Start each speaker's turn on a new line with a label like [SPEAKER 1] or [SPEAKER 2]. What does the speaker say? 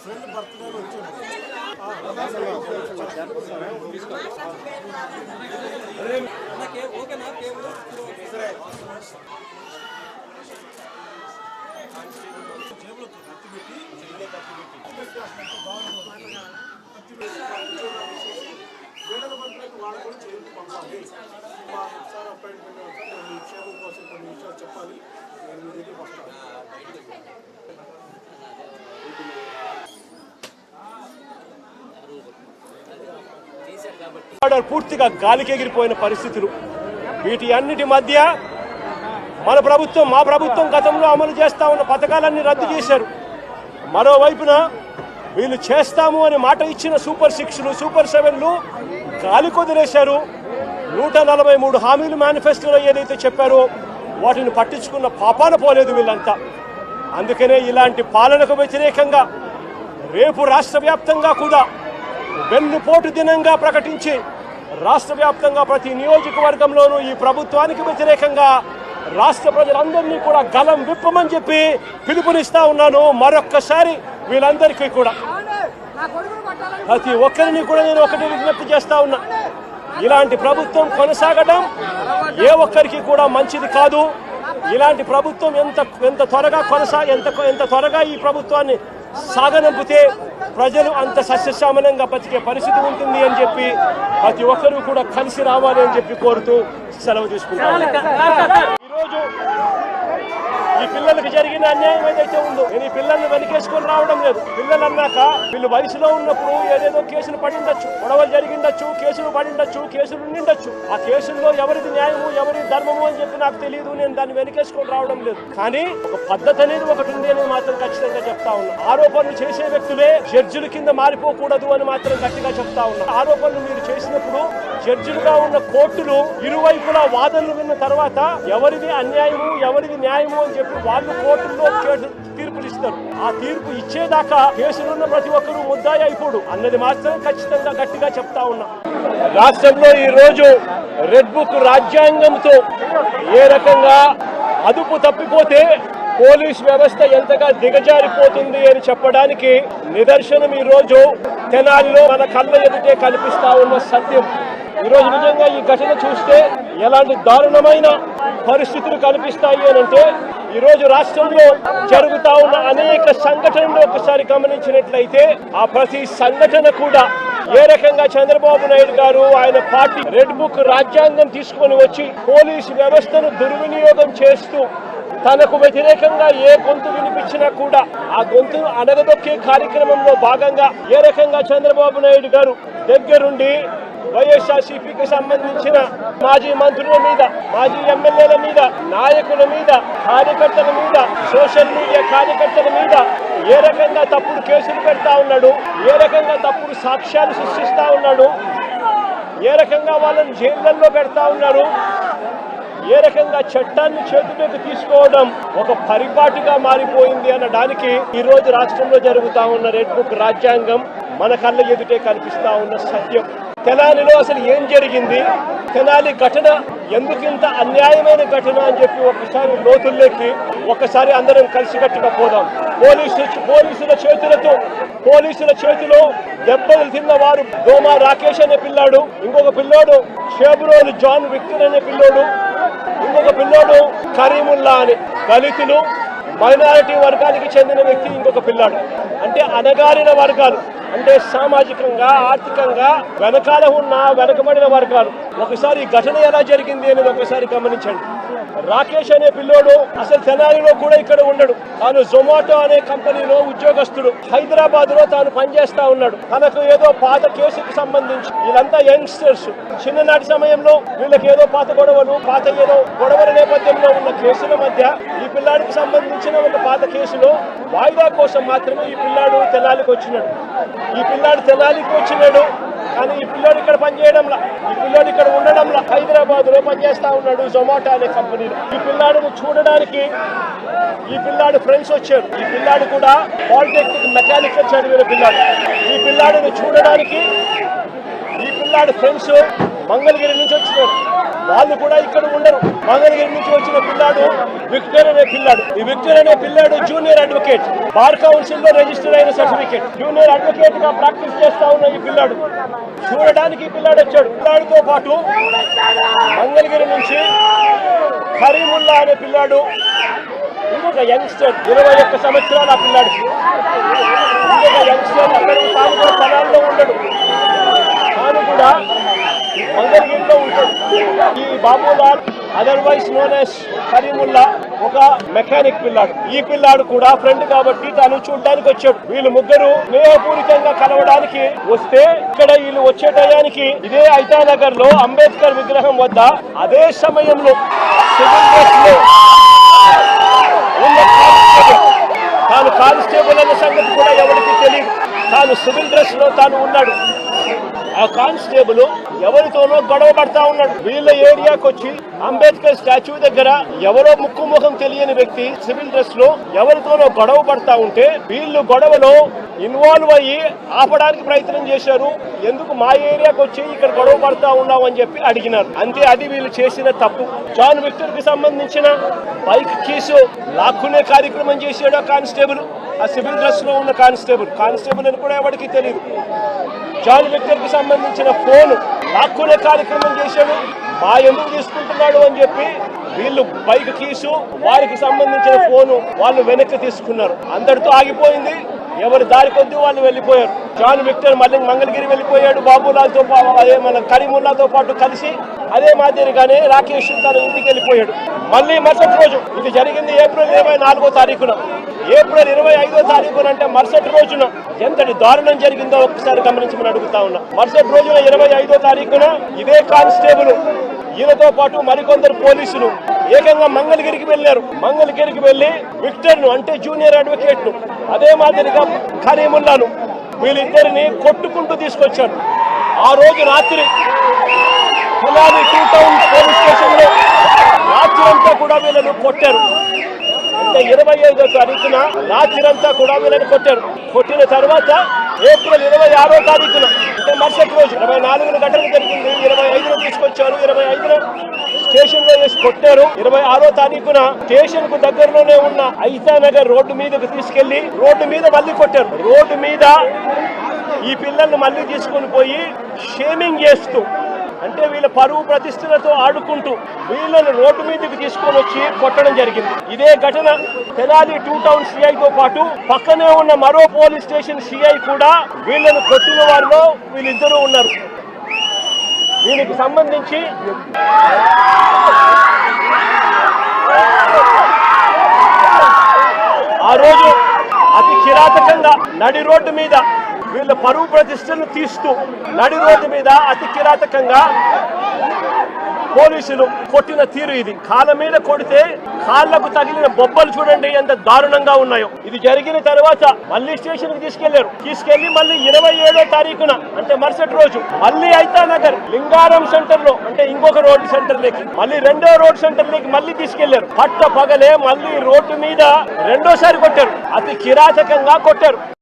[SPEAKER 1] Friend birthday వచ్చాడు జేబులో కత్తి పెట్టి వేడల మంత్రులకు వాళ్ళ కూడా చేయించి పంపాలి మా సార్ అపాయింట్మెంట్ అవుతారు నేను ఈ క్షేమం కోసం కొన్ని విషయాలు చెప్పాలి నేను మీ దగ్గరికి వస్తాను
[SPEAKER 2] ఆర్డర్ పూర్తిగా గాలికెగిరిపోయిన పరిస్థితులు. వీటి అన్నిటి మధ్య మన ప్రభుత్వం మా ప్రభుత్వం గతంలో అమలు చేస్తా ఉన్న పథకాలన్నీ రద్దు చేశారు. మరోవైపున వీళ్ళు చేస్తాము అని మాట ఇచ్చిన సూపర్ సిక్స్లు సూపర్ సెవెన్లు గాలి కొదిలేశారు. నూట నలభై మూడు హామీలు మేనిఫెస్టోలో ఏదైతే చెప్పారో వాటిని పట్టించుకున్న పాపాన పోలేదు వీళ్ళంతా. అందుకనే ఇలాంటి పాలనకు వ్యతిరేకంగా రేపు రాష్ట్ర వ్యాప్తంగా కూడా వెన్నుపోటు దినంగా ప్రకటించి రాష్ట్ర వ్యాప్తంగా ప్రతి నియోజకవర్గంలోనూ ఈ ప్రభుత్వానికి వ్యతిరేకంగా రాష్ట్ర ప్రజలందరినీ కూడా గలం విప్పమని చెప్పి పిలుపునిస్తా ఉన్నాను. మరొక్కసారి వీళ్ళందరికీ కూడా. ప్రతి ఒక్కరిని కూడా నేను ఒకటి విజ్ఞప్తి చేస్తా ఉన్నా. ఇలాంటి ప్రభుత్వం కొనసాగడం ఏ ఒక్కరికి కూడా మంచిది కాదు. ఇలాంటి ప్రభుత్వం ఎంత ఎంత త్వరగా కొనసా ఎంత ఎంత త్వరగా ఈ ప్రభుత్వాన్ని సాగనంపితే ప్రజలు అంత సస్యశ్యామలంగా బతికే పరిస్థితి ఉంటుంది అని చెప్పి ప్రతి ఒక్కరూ కూడా కలిసి రావాలి అని చెప్పి కోరుతూ సెలవు తీసుకుంటాను ఈరోజు ఈ పిల్లలకు జరిగిన అన్యాయం ఏదైతే ఉందో నేను ఈ పిల్లల్ని వెనకేసుకొని రావడం లేదు. పిల్లలు అన్నాక వీళ్ళు వయసులో ఉన్నప్పుడు ఏదేదో కేసులు పడిండొచ్చు గొడవలు జరిగిండొచ్చు కేసులు పడిండొచ్చు కేసులు ఉండిండొచ్చు. ఆ కేసుల్లో ఎవరిది న్యాయము ఎవరి ధర్మము అని చెప్పి నాకు తెలియదు నేను దాన్ని వెనకేసుకొని రావడం లేదు. కానీ ఒక పద్ధతి అనేది ఒకటి ఉంది అనేది మాత్రం చెప్తా ఉన్నా. ఆరోపణలు చేసే వ్యక్తులే జడ్జిల కింద మారిపోకూడదు అని మాత్రం గట్టిగా చెప్తా ఉన్నా. ఆరోపణలు మీరు చేసినప్పుడు జడ్జిలుగా ఉన్న కోర్టులు ఇరువైపులా వాదనలు విన్న తర్వాత ఎవరిది అన్యాయము ఎవరిది న్యాయము అని చెప్పి వాళ్ళు కోర్టుల్లో తీర్పులు ఇస్తారు. ఆ తీర్పు ఇచ్చేదాకా కేసులున్న ప్రతి ఒక్కరూ ముద్దాయి అయిపోడు. అన్నది మాత్రం ఖచ్చితంగా గట్టిగా చెప్తా ఉన్నా. రాష్ట్రంలో ఈ రోజు రెడ్ బుక్ రాజ్యాంగంతో ఏ రకంగా అదుపు తప్పిపోతే పోలీస్ వ్యవస్థ ఎంతగా దిగజారిపోతుంది అని చెప్పడానికి నిదర్శనం ఈ రోజు తెనాలిలో మన కళ్ళ ఎదుటే కనిపిస్తా ఉన్న సత్యం. ఈరోజు రోజు నిజంగా ఈ ఘటన చూస్తే ఎలాంటి దారుణమైన పరిస్థితులు కనిపిస్తాయి అని అంటే ఈరోజు రాష్ట్రంలో జరుగుతా ఉన్న అనేక సంఘటనలు ఒకసారి గమనించినట్లయితే ఆ ప్రతి సంఘటన కూడా ఏ రకంగా చంద్రబాబు నాయుడు గారు ఆయన పార్టీ రెడ్ బుక్ రాజ్యాంగం తీసుకొని వచ్చి పోలీసు వ్యవస్థను దుర్వినియోగం చేస్తూ తనకు వ్యతిరేకంగా ఏ గొంతు వినిపించినా కూడా ఆ గొంతును అడగదొక్కే కార్యక్రమంలో భాగంగా ఏ రకంగా చంద్రబాబు నాయుడు గారు దగ్గరుండి వైఎస్ఆర్సీపీకి సంబంధించిన మాజీ మంత్రుల మీద మాజీ ఎమ్మెల్యేల మీద నాయకుల మీద కార్యకర్తల మీద సోషల్ మీడియా కార్యకర్తల మీద ఏ రకంగా తప్పుడు కేసులు పెడతా ఉన్నాడు ఏ రకంగా తప్పుడు సాక్ష్యాలు సృష్టిస్తా ఉన్నాడు ఏ రకంగా వాళ్ళని జైళ్ళల్లో పెడతా ఉన్నారు ఏ రకంగా చట్టాన్ని చేతిలోకి తీసుకోవడం ఒక పరిపాటిగా మారిపోయింది అనడానికి ఈ రోజు రాష్ట్రంలో జరుగుతా ఉన్న రెడ్ బుక్ రాజ్యాంగం మన కళ్ళ ఎదుటే కనిపిస్తా ఉన్న సత్యం. తెనాలిలో అసలు ఏం జరిగింది? తెనాలి ఘటన ఎందుకింత అన్యాయమైన ఘటన అని చెప్పి ఒకసారి లోతుల్లోకి ఒకసారి అందరం కలిసికట్టుగా పోదాం. పోలీసు పోలీసుల చేతులతో పోలీసుల చేతిలో దెబ్బలు తిన్న వారు దోమా రాకేష్ అనే పిల్లాడు ఇంకొక పిల్లోడు షేబ్రోలు జాన్ విక్టర్ అనే పిల్లోడు ఇంకొక పిల్లోడు కరీముల్లా అని దళితులు మైనారిటీ వర్గానికి చెందిన వ్యక్తి ఇంకొక పిల్లాడు. అంటే అనగారిన వర్గాలు అంటే సామాజికంగా ఆర్థికంగా వెనకాల ఉన్న వెనకబడిన వర్గాలు. ఒకసారి ఘటన ఎలా జరిగింది అనేది ఒకసారి గమనించండి. రాకేష్ అనే పిల్లోడు అసలు తెనాలిలో కూడా ఇక్కడ ఉండడు. తాను జొమాటో అనే కంపెనీలో ఉద్యోగస్తుడు. హైదరాబాద్లో తాను పనిచేస్తా ఉన్నాడు. తనకు ఏదో పాత కేసుకు సంబంధించి వీళ్ళంతా యంగ్స్టర్స్. చిన్ననాటి సమయంలో వీళ్ళకి ఏదో పాత గొడవలు పాత ఏదో గొడవల నేపథ్యంలో ఉన్న కేసుల మధ్య ఈ పిల్లాడికి సంబంధించిన ఒక పాత కేసులో వాయిదా కోసం మాత్రమే ఈ పిల్లాడు తెనాలికి వచ్చినాడు. ఈ పిల్లాడు తెనాలికి వచ్చినాడు. కానీ ఈ పిల్లోడు ఇక్కడ పనిచేయడంలా. ఈ పిల్లాడు ఇక్కడ హైదరాబాద్లో పనిచేస్తా ఉన్నాడు జొమాటో అనే కంపెనీలో ఈ పిల్లాడిని చూడడానికి ఈ పిల్లాడు ఫ్రెండ్స్ వచ్చారు ఈ పిల్లాడు కూడా పాలిటెక్నిక్ మెకానికల్ చదివిన పిల్లాడు. ఈ పిల్లాడిని చూడడానికి ఈ పిల్లాడు ఫ్రెండ్స్ మంగళగిరి నుంచి వచ్చినారు వాళ్ళు కూడా ఇక్కడ ఉండరు. మంగళగిరి నుంచి వచ్చిన పిల్లాడు విక్టర్ అనే పిల్లాడు. ఈ విక్టర్ అనే పిల్లాడు జూనియర్ అడ్వకేట్ బార్ కౌన్సిల్లో రిజిస్టర్ అయిన సర్టిఫికేట్ జూనియర్ అడ్వకేట్గా ప్రాక్టీస్ చేస్తా ఉన్న ఈ పిల్లాడు. చూడడానికి పిల్లాడు వచ్చాడు. పిల్లాడితో పాటు మంగళగిరి నుంచి కరీముల్లా అనే పిల్లాడు ఇంకొక యంగ్స్టర్ ఇరవై ఒక్క సంవత్సరాలు ఆ పిల్లాడికి ఇంకొక యంగ్స్టర్ అక్కడ తాను కూడా ఉండడు. తాను కూడా మంగళగిరిలో ఉంటాడు. ఈ Babulal otherwise known as Karimulla ఒక మెకానిక్ పిల్లాడు. ఈ పిల్లాడు కూడా ఫ్రెండ్ కాబట్టి తను చూడడానికి వచ్చాడు. వీళ్ళు ముగ్గురు స్నేహపూరితంగా కలవడానికి వస్తే ఇక్కడ వీళ్ళు వచ్చే టయానికి ఇదే ఐతానగర్లో అంబేద్కర్ విగ్రహం వద్ద అదే సమయంలో సివిల్ డ్రెస్లో తాను కానిస్టేబుల్ అన్న సంగతి కూడా ఎవరికి తెలియదు. తాను సివిల్ డ్రెస్లో తాను ఉన్నాడు. ఆ కానిస్టేబుల్ ఎవరితోనో గొడవ పడతా ఉన్నాడు. వీళ్ళ ఏరియాకి వచ్చి అంబేద్కర్ స్టాచ్యూ దగ్గర ఎవరో ముక్కు ముఖం తెలియని వ్యక్తి సివిల్ డ్రెస్లో ఎవరితోనో గొడవ పడతా ఉంటే వీళ్ళు గొడవలో ఇన్వాల్వ్ అయ్యి ఆపడానికి ప్రయత్నం చేశారు. ఎందుకు మా ఏరియాకి వచ్చి ఇక్కడ గొడవ పడతా ఉన్నావు అని చెప్పి అడిగినారు. అంతే అది వీళ్ళు చేసిన తప్పు. జాన్ విక్టర్కి సంబంధించిన బైక్ కేసు లాక్కునే కార్యక్రమం చేశాడు ఆ కానిస్టేబుల్. ఆ సివిల్ డ్రెస్లో ఉన్న కానిస్టేబుల్. కానిస్టేబుల్ అని కూడా ఎవరికి తెలియదు జాన్ విక్టర్కి సంబంధించిన ఫోన్ లాక్కునే కార్యక్రమం చేశాడు. మా ఎందుకు తీసుకుంటున్నాడు అని చెప్పి వీళ్ళు బైక్ కీసు వారికి సంబంధించిన ఫోను వాళ్ళు వెనక్కి తీసుకున్నారు. అందరితో ఆగిపోయింది. ఎవరు దారి కొద్ది వాళ్ళు వెళ్ళిపోయారు. జాన్ విక్టర్ మళ్ళీ మంగళగిరి వెళ్ళిపోయాడు. బాబులాల్తో అదే మన కరీముల్లాతో పాటు కలిసి అదే మాదిరిగానే రాకేష్ తన ఇంటికి వెళ్ళిపోయాడు. మళ్ళీ మరుసటి రోజు ఇది జరిగింది ఏప్రిల్ ఇరవై నాలుగో తారీఖున. ఏప్రిల్ ఇరవై ఐదో తారీఖున అంటే మరుసటి రోజున ఎంతటి దారుణం జరిగిందో ఒకసారి గమనించమని అడుగుతా ఉన్నా. మరుసటి రోజున ఇరవై ఐదో తారీఖున ఇదే కానిస్టేబుల్ ఈయనతో పాటు మరికొందరు పోలీసులు ఏకంగా మంగళగిరికి వెళ్ళారు. మంగళగిరికి వెళ్ళి విక్టర్ను అంటే జూనియర్ అడ్వకేట్ను అదే మాదిరిగా కరీముల్లాను వీళ్ళిద్దరిని కొట్టుకుంటూ తీసుకొచ్చారు ఆ రోజు రాత్రి కులాలి టూ టౌన్ పోలీస్ స్టేషన్లో రాత్రి అంతా కూడా వీళ్ళను కొట్టారు. ఇరవై ఐదో తారీఖున రాత్రిరంతా కూడా వీళ్ళని కొట్టారు. కొట్టిన తర్వాత ఏప్రిల్ ఇరవై ఆరో తారీఖున అంటే మరుసటి రోజు ఇరవై నాలుగున గంటలు జరిగింది. ఇరవై ఐదున తీసుకొచ్చారు. ఇరవై ఐదున స్టేషన్లో వేసి కొట్టారు. ఇరవై ఆరో తారీఖున స్టేషన్కు దగ్గరలోనే ఉన్న ఐసానగర్ రోడ్డు మీదకి తీసుకెళ్ళి రోడ్డు మీద మళ్ళీ కొట్టారు. రోడ్డు మీద ఈ పిల్లల్ని మళ్ళీ తీసుకొని పోయి షేమింగ్ చేస్తూ అంటే వీళ్ళ పరువు ప్రతిష్టలతో ఆడుకుంటూ వీళ్ళని రోడ్డు మీదకి తీసుకొని వచ్చి కొట్టడం జరిగింది. ఇదే ఘటన తెనాలి టూ టౌన్ సిఐతో పాటు పక్కనే ఉన్న మరో పోలీస్ స్టేషన్ సిఐ కూడా వీళ్ళని కొట్టిన వారిలో వీళ్ళిద్దరూ ఉన్నారు. దీనికి సంబంధించి ఆ రోజు అతి కిరాతకంగా నడి రోడ్డు మీద వీళ్ళ పరువు ప్రతిష్టను తీస్తూ నడి రోడ్డు మీద అతి కిరాతకంగా పోలీసులు కొట్టిన తీరు ఇది. కాళ్ళ మీద కొడితే కాళ్ళకు తగిలిన బొబ్బలు చూడండి ఎంత దారుణంగా ఉన్నాయో. ఇది జరిగిన తర్వాత మళ్ళీ స్టేషన్కి తీసుకెళ్ళారు. తీసుకెళ్ళి మళ్ళీ ఇరవై ఏడో తారీఖున అంటే మరుసటి రోజు మళ్ళీ ఐతా నగర్ లింగారం సెంటర్లో అంటే ఇంకొక రోడ్డు సెంటర్ లేకి మళ్ళీ రెండో రోడ్ సెంటర్ లేకి మళ్ళీ తీసుకెళ్ళారు. పట్ట పగలే మళ్ళీ రోడ్డు మీద రెండోసారి కొట్టారు. అతి కిరాతకంగా కొట్టారు.